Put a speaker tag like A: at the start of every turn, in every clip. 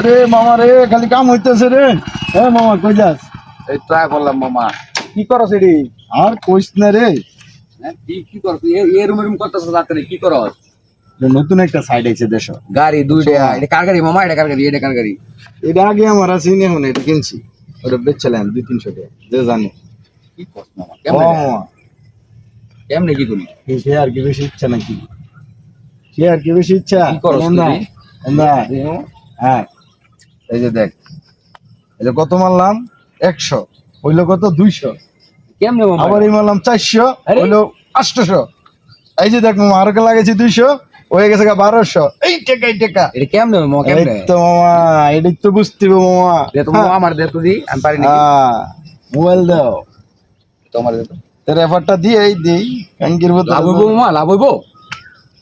A: রে মামা রে খালি কাম হইতেছে রে। এ মামা কই যাস?
B: এই ট্রাই করলাম মামা।
A: কি করছ এডি? আর কইস না রে।
B: কি কি করছ এ রুম রুম করতেছ রাতে কি করস?
A: নতুন একটা সাইড আইছে দেশ
B: গাড়ি দুইটা এটা কার গাড়ি মামা? এটা কার গাড়ি? এটা কার গাড়ি?
A: এটা আগে আমার আছে নি এখন এটা কিনছি। ওটা বেচছিলাম দুই তিনশো টাকা। যে জানে।
B: কি করছ মামা? কেমনে? কেমনে কি করি?
A: সে আর কি বেশি ইচ্ছা নাকি? সে আর কি বেশি ইচ্ছা?
B: কি করস
A: না না হ্যাঁ। এই যে দেখ এই যে কত মারলাম? একশো হইল কত? দুইশো।
B: কেমনে
A: আবার এই মারলাম চারশো। হইল আটশোশো। এই যে দেখ মামা আরও লাগাইছি দুইশো হয়ে গেছে গা বারোশো। এই টাকা এই টাকা।
B: এটা কেমনে মামা
A: এই
B: কেমনে?
A: তো মামা এটাই তো বুঝতে হবে মামা।
B: দে তো মামা আমার দে তো দি আমি পারি না
A: হ্যাঁ মোবাইল দাও।
B: তোমার দে তো।
A: এফারটা দিয়ে এই দিই কাঙ্কির মতো
B: লাভ হইবো মামা লাভ হইবো?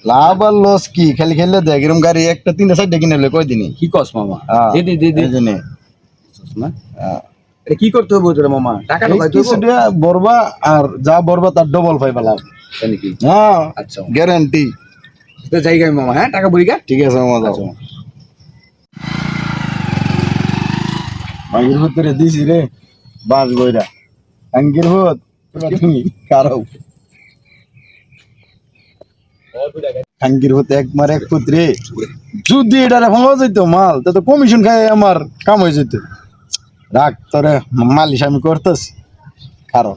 A: লাভ আর লস কি? খালি খেললে দেখ এরকম গাড়ি একটা তিনটা সাইডে কিনে হলে কয় দিনই?
B: কি কস মামা?
A: হ্যাঁ।
B: দে দে দে দে।
A: এই জন্যে।
B: না
A: হ্যাঁ।
B: এটা কি করতে হবে তোর মামা? টাকা
A: বরবা আর যা বরবা তার ডবল পাইবা লাভ।
B: নাকি?
A: হ্যাঁ
B: আচ্ছা
A: গ্যারান্টি
B: তো জায়গা মামা হ্যাঁ? টাকা বুড়ি গা
A: ঠিক আছে মামা দাও
B: আচ্ছা।
A: ভাঙ্গির ভিতরে দিছি রে বাস ভাঙ্গির ভূত তুমি কারও ভাঙ্গির হতে একবার এক পুত্রে। যদি এটা ভাঙা যেত মাল, তা তো কমিশন খাই আমার কাম হয়ে যেত রাখ তোরে মালিশ আমি করতেছি কারও